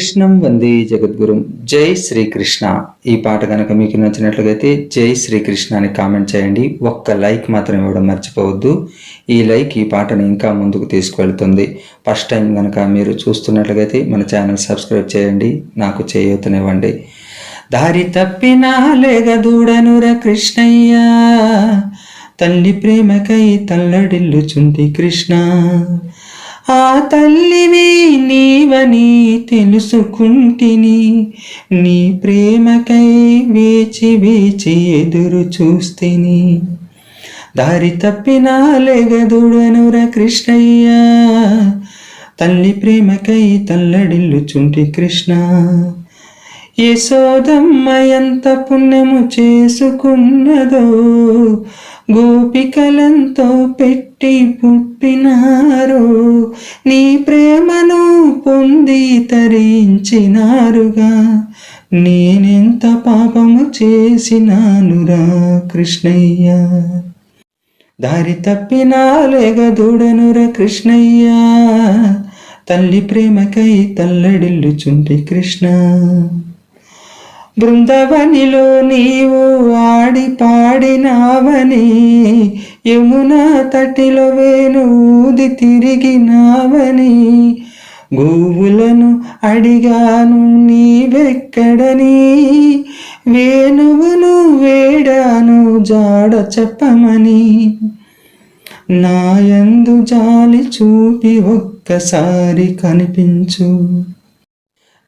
కృష్ణం వందే జగద్గురు. జై శ్రీకృష్ణ. ఈ పాట కనుక మీకు నచ్చినట్లయితే జై శ్రీకృష్ణ అని కామెంట్ చేయండి. ఒక్క లైక్ మాత్రం ఇవ్వడం మర్చిపోవద్దు. ఈ లైక్ ఈ పాటను ఇంకా ముందుకు తీసుకువెళ్తుంది ఫస్ట్ టైం కనుక మీరు చూస్తున్నట్లయితే మన ఛానల్ సబ్స్క్రైబ్ చేయండి. నాకు చేయూతనివ్వండి దారి తప్పిన లేగదూడనుర కృష్ణయ్య. తల్లి ప్రేమకై తల్లడిల్లుచుంది కృష్ణ. ఆ తల్లివి నీవని తెలుసుకుంటిని నీ ప్రేమకై వేచి వేచి ఎదురు చూస్తేని. దారి తప్పిన లేగదుడనుర కృష్ణయ్య తల్లి ప్రేమకై తల్లడిల్లుచుంటి కృష్ణ. యశోదమ్మ ఎంత పుణ్యము చేసుకున్నదో గోపికలంతో పెట్టి పుట్టినారో. నీ ప్రేమను పొంది తరించినారుగా. నేనెంత పాపము చేసినానురా కృష్ణయ్య. దారి తప్పినా లేగదూడనుర కృష్ణయ్య. తల్లి ప్రేమకై తల్లడిల్లుచుంటి కృష్ణ. బృందవనిలో నీవు ఆడి పాడినావని యమునా తటిలో వేణు ఊది తిరిగినావని గోవులను అడిగాను నీవెక్కడని వేణువును వేడాను జాడ చెప్పమని. నాయందు జాలి చూపి ఒక్కసారి కనిపించు.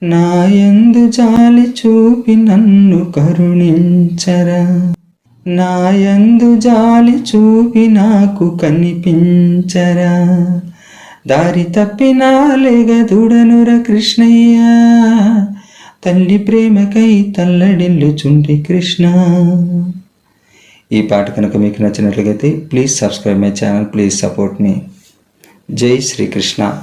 నాయందు జాలి చూపి నన్ను కరుణించరా. నాయందు జాలి చూపి నాకు కనిపించరా. దారి తప్పినా లేగదుడనుర కృష్ణయ్య. తల్లి ప్రేమకై తల్లడిల్లుచుంటి కృష్ణ. ఈ పాట కనుక మీకు నచ్చినట్లయితే please subscribe my channel please support మీ జై శ్రీకృష్ణ.